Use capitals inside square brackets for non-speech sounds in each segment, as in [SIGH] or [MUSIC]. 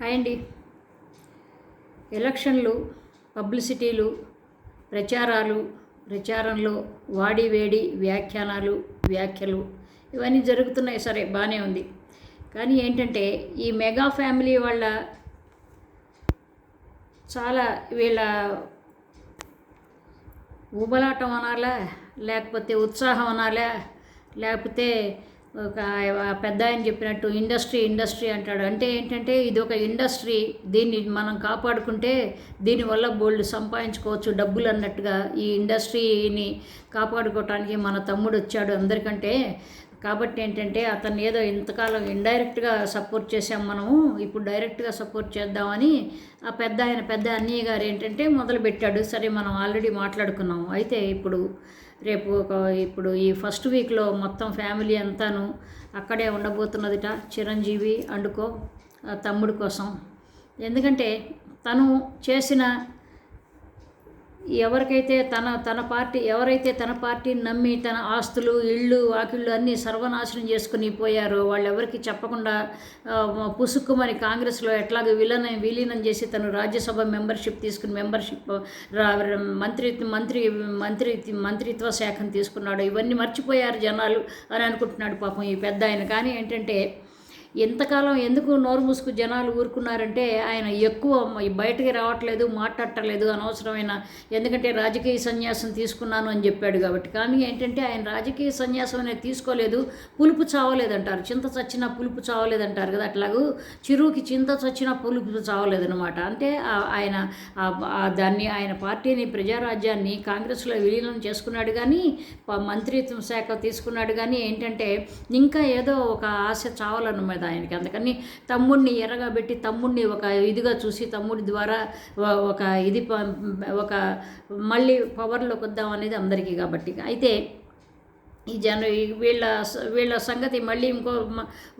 Hi అండి. ఎలక్షన్లు పబ్లిసిటీలు ప్రచారాలు ప్రచారంలో వాడి వేడి వ్యాఖ్యానాలు వ్యాఖ్యలు ఇవన్నీ జరుగుతున్నాయి. సరే బాగానే ఉంది. కానీ ఏంటంటే ఈ మెగా ఫ్యామిలీ వాళ్ళ చాలా వీళ్ళ ఊబలాటం అనాలా? లేకపోతే ఉత్సాహం అనాలా? లేకపోతే పెద్ద ఆయన చెప్పినట్టు ఇండస్ట్రీ ఇండస్ట్రీ అంటాడు. అంటే ఏంటంటే ఇది ఒక ఇండస్ట్రీ. దీన్ని మనం కాపాడుకుంటే దీనివల్ల బోల్డ్ సంపాదించుకోవచ్చు డబ్బులు అన్నట్టుగా ఈ ఇండస్ట్రీని కాపాడుకోవటానికి మన తమ్ముడు వచ్చాడు అందరికంటే. కాబట్టి ఏంటంటే అతన్ని ఏదో ఇంతకాలం ఇండైరెక్ట్గా సపోర్ట్ చేసాం మనము ఇప్పుడు డైరెక్ట్గా సపోర్ట్ చేద్దామని ఆ పెద్ద ఆయన పెద్ద అన్నయ్య గారు ఏంటంటే మొదలుపెట్టాడు. సరే మనం ఆల్రెడీ మాట్లాడుకున్నాము. అయితే ఇప్పుడు రేపు ఒక ఇప్పుడు ఈ ఫస్ట్ వీక్లో మొత్తం ఫ్యామిలీ అంతాను అక్కడే ఉండబోతున్నదిట. చిరంజీవి అండుకో తమ్ముడు కోసం. ఎందుకంటే తను చేసిన ఎవరికైతే తన తన పార్టీ ఎవరైతే తన పార్టీని నమ్మి తన ఆస్తులు ఇళ్ళు వాకిళ్ళు అన్నీ సర్వనాశనం చేసుకుని పోయారో వాళ్ళు ఎవరికి చెప్పకుండా పుసుక్కుమని కాంగ్రెస్లో ఎట్లాగో విలీనం విలీనం చేసి తను రాజ్యసభ మెంబర్షిప్ తీసుకుని మెంబర్షిప్ రా- మంత్రి మంత్రి మంత్రి మంత్రిత్వ శాఖను తీసుకున్నాడు ఇవన్నీ మర్చిపోయారు జనాలు అని అనుకుంటున్నాడు పాపం ఈ పెద్ద ఆయన కానీ ఏంటంటే ఎంతకాలం ఎందుకు నోరు మూసుకు జనాలు ఊరుకున్నారంటే ఆయన ఎక్కువ బయటకి రావట్లేదు మాట్లాడటలేదు అనవసరమైన ఎందుకంటే రాజకీయ సన్యాసం తీసుకున్నాను అని చెప్పాడు కాబట్టి. కానీ ఏంటంటే ఆయన రాజకీయ సన్యాసం అనేది తీసుకోలేదు పులుపు చావలేదంటారు. చింత చచ్చిన పులుపు చావలేదంటారు కదా. అట్లాగూ చిరుకి చింత చచ్చిన పులుపు చావలేదనమాట అంటే ఆయన దాన్ని ఆయన పార్టీని ప్రజారాజ్యాన్ని కాంగ్రెస్లో విలీనం చేసుకున్నాడు కానీ మంత్రిత్వ శాఖ తీసుకున్నాడు కానీ ఏంటంటే ఇంకా ఏదో ఒక ఆశ చావాలన్నమాట. ఆయనకి అందుకని తమ్ముడిని ఎర్రగా పెట్టి తమ్ముడిని ఒక ఇదిగా చూసి తమ్ముడి ద్వారా ఒక ఇది ప- ఒక మళ్ళీ పవర్లోకి వద్దాం అనేది అందరికీ కాబట్టి. అయితే ఈ జన వీళ్ళ వీళ్ళ సంగతి మళ్ళీ ఇంకో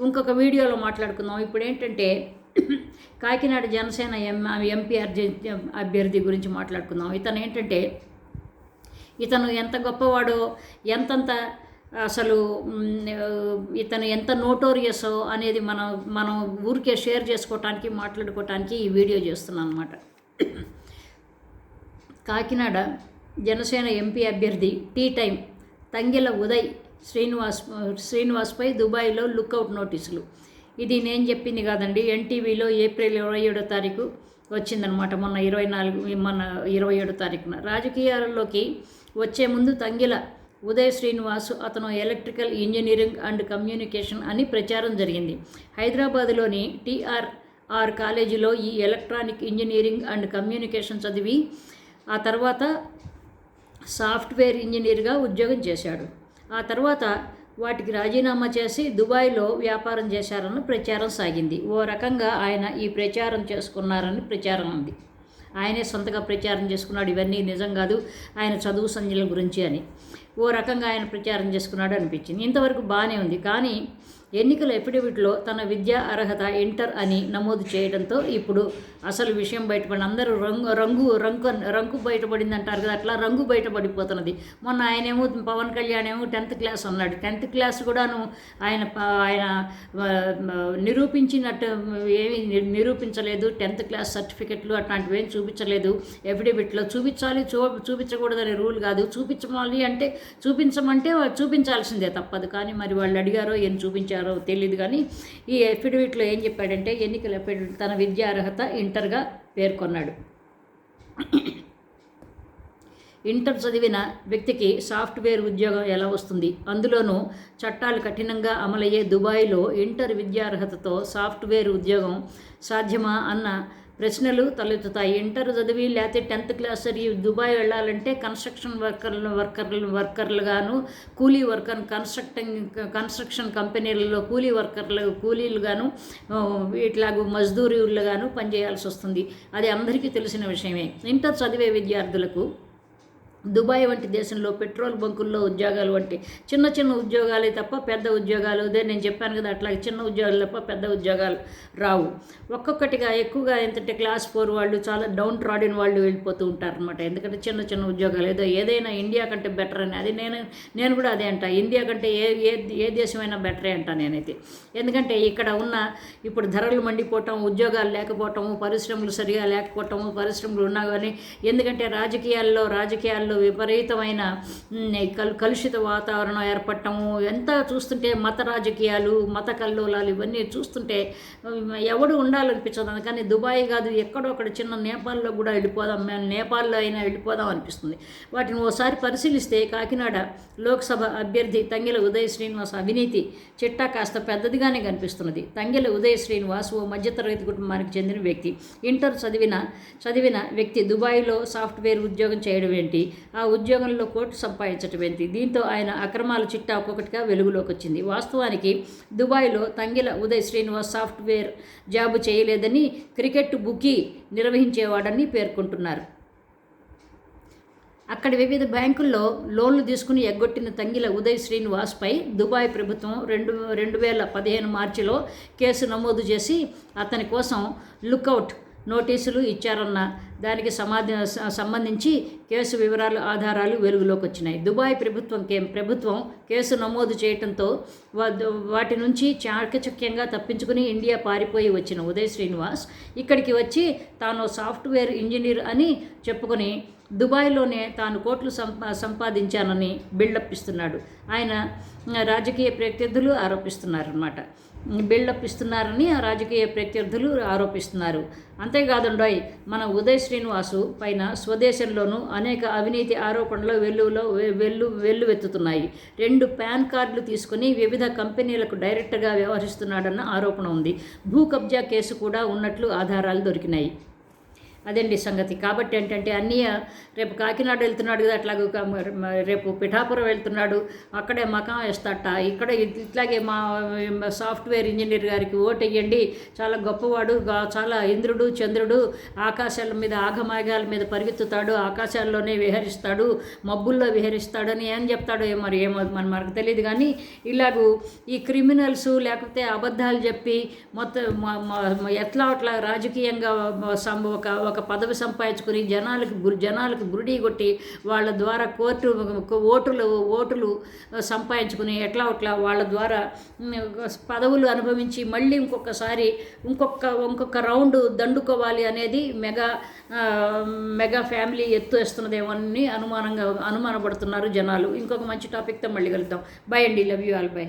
ఇంకొక వీడియోలో మాట్లాడుకుందాం. ఇప్పుడు ఏంటంటే [CLEARS THROAT] కాకినాడ జనసేన ఎం ఎంపీ అభ్యర్థి గురించి మాట్లాడుకుందాం. ఇతను ఏంటంటే ఇతను ఎంత గొప్పవాడో ఎంతంత అసలు ఇతను ఎంత నోటోరియసో అనేది మనం మనం ఊరికే షేర్ చేసుకోవటానికి మాట్లాడుకోవటానికి ఈ వీడియో చేస్తున్నాను అనమాట కాకినాడ జనసేన ఎంపీ అభ్యర్థి టీ టైం తంగిల ఉదయ్ శ్రీనివాస్ శ్రీనివాస్పై దుబాయ్లో లుక్అవుట్ నోటీసులు. ఇది నేను చెప్పింది కాదండి ఎన్టీవీలో ఏప్రిల్ ఇరవై ఏడో తారీఖు వచ్చిందనమాట మొన్న ఇరవై నాలుగు మొన్న ఇరవై ఏడో తారీఖున. రాజకీయాల్లోకి వచ్చే ముందు తంగిల ఉదయ్ శ్రీనివాసు అతను ఎలక్ట్రికల్ ఇంజనీరింగ్ అండ్ కమ్యూనికేషన్ అని ప్రచారం జరిగింది. హైదరాబాద్లోని టీఆర్ ఆర్ కాలేజీలో ఈ ఎలక్ట్రానిక్ ఇంజనీరింగ్ అండ్ కమ్యూనికేషన్ చదివి ఆ తర్వాత సాఫ్ట్వేర్ ఇంజనీర్గా ఉద్యోగం చేశాడు. ఆ తర్వాత వాటికి రాజీనామా చేసి దుబాయ్లో వ్యాపారం చేశారని ప్రచారం సాగింది. ఓ రకంగా ఆయన ఈ ప్రచారం చేసుకున్నారని ప్రచారం ఉంది ఆయనే సొంతగా ప్రచారం చేసుకున్నాడు. ఇవన్నీ నిజం కాదు. ఆయన చదువు సంధ్యల గురించి అని ఓ రకంగా ఆయన ప్రచారం చేసుకున్నాడు అనిపించింది. ఇంతవరకు బాగానే ఉంది. కానీ ఎన్నికల ఎఫిడవిట్లో తన విద్యా అర్హత ఇంటర్ అని నమోదు చేయడంతో ఇప్పుడు అసలు విషయం బయటపడి అందరూ రంగు రంగు రంగు రంగు బయటపడింది అంటారు కదా అట్లా రంగు బయటపడిపోతున్నది. మొన్న ఆయనేమో పవన్ కళ్యాణ్ ఏమో టెన్త్ క్లాస్ అన్నాడు. టెన్త్ క్లాస్ కూడాను ఆయన ఆయన నిరూపించినట్టు ఏమీ నిరూపించలేదు. టెన్త్ క్లాస్ సర్టిఫికెట్లు అట్లాంటివి ఏం చూపించలేదు. ఎఫిడవిట్లో చూపించాలి చూ చూపించకూడదని రూల్ కాదు. చూపించాలి అంటే చూపించమంటే చూపించాల్సిందే తప్పదు. కానీ మరి వాళ్ళు అడిగారో ఏం చూపించారు తెలియదు కానీ ఈ ఎఫిడవిట్లో ఏం చెప్పాడంటే ఎన్నికల ఎఫిడవిట్ తన విద్యా అర్హత ఇంటర్గా పేర్కొన్నాడు. ఇంటర్ చదివిన వ్యక్తికి సాఫ్ట్వేర్ ఉద్యోగం ఎలా వస్తుంది? అందులోనూ చట్టాలు కఠినంగా అమలయ్యే దుబాయ్లో ఇంటర్ విద్యార్హతతో సాఫ్ట్వేర్ ఉద్యోగం సాధ్యమా అన్న ప్రశ్నలు తలెత్తుతాయి. ఇంటర్ చదివి లేకపోతే టెన్త్ క్లాస్ చదివి దుబాయ్ వెళ్ళాలంటే కన్స్ట్రక్షన్ వర్కర్లు వర్కర్లు వర్కర్లుగాను కూలీ వర్కర్ కన్స్ట్రక్టింగ్ కన్స్ట్రక్షన్ కంపెనీలలో కూలీ వర్కర్లు కూలీలుగాను ఇట్లాగ ఇట్లాగూ మజ్దూరులుగాను పనిచేయాల్సి వస్తుంది అది అందరికీ తెలిసిన విషయమే. ఇంటర్ చదివే విద్యార్థులకు దుబాయ్ వంటి దేశంలో పెట్రోల్ బంకుల్లో ఉద్యోగాలు వంటి చిన్న చిన్న ఉద్యోగాలే తప్ప పెద్ద ఉద్యోగాలు అదే నేను చెప్పాను కదా అట్లా చిన్న ఉద్యోగాలు తప్ప పెద్ద ఉద్యోగాలు రావు. ఒక్కొక్కటిగా ఎక్కువగా ఏంటంటే క్లాస్ ఫోర్ వాళ్ళు చాలా డౌన్ ట్రాడిన్ వాళ్ళు వెళ్ళిపోతూ ఉంటారనమాట ఎందుకంటే చిన్న చిన్న ఉద్యోగాలు ఏదో ఏదైనా ఇండియా కంటే బెటర్ అని అది నేను నేను కూడా అదే అంట. ఇండియా కంటే ఏ ఏ ఏ దేశమైనా బెటరే అంట నేనైతే. ఎందుకంటే ఇక్కడ ఉన్న ఇప్పుడు ధరలు మండిపోవటం ఉద్యోగాలు లేకపోవటము పరిశ్రమలు సరిగా లేకపోవటము పరిశ్రమలు ఉన్నా కానీ ఎందుకంటే రాజకీయాల్లో రాజకీయాల్లో విపరీతమైన కల్ కలుషిత వాతావరణం ఏర్పడటము ఎంత చూస్తుంటే మత రాజకీయాలు మత కల్లోలాలు ఇవన్నీ చూస్తుంటే ఎవడు ఉండాలనిపించదు. అందుకని దుబాయ్ కాదు ఎక్కడో అక్కడ చిన్న నేపాల్లో కూడా వెళ్ళిపోదాం మేము నేపాల్లో అయినా వెళ్ళిపోదాం అనిపిస్తుంది. వాటిని ఓసారి పరిశీలిస్తే కాకినాడ లోక్సభ అభ్యర్థి తంగిల ఉదయ్ శ్రీనివాస్ అవినీతి చిట్టా కాస్త పెద్దదిగానే కనిపిస్తున్నది. తంగిల ఉదయ్ శ్రీనివాస్ ఓ మధ్యతరగతి కుటుంబానికి చెందిన వ్యక్తి. ఇంటర్ చదివిన చదివిన వ్యక్తి దుబాయ్లో సాఫ్ట్వేర్ ఉద్యోగం చేయడం ఏంటి? ఆ ఉద్యోగంలో కోర్టు సంపాదించటం ఏంటి? దీంతో ఆయన అక్రమాల చిట్టా ఒక్కొక్కటిగా వెలుగులోకి వచ్చింది. వాస్తవానికి దుబాయ్లో తంగిల ఉదయ్ శ్రీనివాస్ సాఫ్ట్వేర్ జాబు చేయలేదని క్రికెట్ బుకీ నిర్వహించేవాడని పేర్కొంటున్నారు. అక్కడ వివిధ బ్యాంకుల్లో లోన్లు తీసుకుని ఎగ్గొట్టిన తంగిల ఉదయ్ శ్రీనివాస్పై దుబాయ్ ప్రభుత్వం రెండు రెండు వేల పదిహేను మార్చిలో కేసు నమోదు చేసి అతని కోసం లుక్అవుట్ నోటీసులు ఇచ్చారన్న దానికి సమాధి సంబంధించి కేసు వివరాలు ఆధారాలు వెలుగులోకి వచ్చినాయి దుబాయ్ ప్రభుత్వం కే ప్రభుత్వం కేసు నమోదు చేయడంతో వా- వాటి నుంచి చాకచక్యంగా తప్పించుకుని ఇండియా పారిపోయి వచ్చిన ఉదయ్ శ్రీనివాస్ ఇక్కడికి వచ్చి తాను సాఫ్ట్వేర్ ఇంజనీర్ అని చెప్పుకొని దుబాయ్లోనే తాను కోట్లు సంపా సంపాదించానని బిల్డప్ ఇస్తున్నాడు. ఆయన రాజకీయ ప్రత్యర్థులు ఆరోపిస్తున్నారన్నమాట. బిల్డప్ ఇస్తున్నారని రాజకీయ ప్రత్యర్థులు ఆరోపిస్తున్నారు. అంతేకాదుండోయ్ మన ఉదయ్ శ్రీనివాసు పైన స్వదేశంలోనూ అనేక అవినీతి ఆరోపణలు వెల్లులో వెల్లు వెల్లువెత్తుతున్నాయి. రెండు పాన్ కార్డులు తీసుకుని వివిధ కంపెనీలకు డైరెక్టర్గా వ్యవహరిస్తున్నాడన్న ఆరోపణ ఉంది. భూ కబ్జా కేసు కూడా ఉన్నట్లు ఆధారాలు దొరికినాయి. అదండి సంగతి? కాబట్టి ఏంటంటే అన్నయ్య రేపు కాకినాడ వెళ్తున్నాడు కదా అట్లాగే రేపు పిఠాపురం వెళ్తున్నాడు. అక్కడే మకాం వేస్తాట. ఇక్కడ ఇట్లాగే మా సాఫ్ట్వేర్ ఇంజనీర్ గారికి ఓటెయ్యండి చాలా గొప్పవాడు చాలా ఇంద్రుడు చంద్రుడు. ఆకాశాల మీద ఆగమాగాల మీద పరిగెత్తుతాడు. ఆకాశాల్లోనే విహరిస్తాడు. మబ్బుల్లో విహరిస్తాడని ఏం చెప్తాడో ఏమో మరి ఏమో మన మనకు తెలియదు కానీ ఇలాగూ ఈ క్రిమినల్స్ లేకపోతే అబద్ధాలు చెప్పి మొత్తం ఎట్లా అట్లా రాజకీయంగా సం- ఒక ఒక పదవి సంపాదించుకుని జనాలకు గురి జనాలకు గురిడి కొట్టి వాళ్ళ ద్వారా కోర్టు ఓటులు ఓటులు సంపాదించుకుని ఎట్లా అట్లా వాళ్ళ ద్వారా పదవులు అనుభవించి మళ్ళీ ఇంకొకసారి ఇంకొక ఇంకొక రౌండ్ దండుకోవాలి అనేది మెగా మెగా ఫ్యామిలీ ఎత్తు వేస్తున్నదేమో అని అనుమానంగా అనుమానపడుతున్నారు జనాలు. ఇంకొక మంచి టాపిక్తో మళ్ళీ కలుద్దాం. బై అండి. Love you all by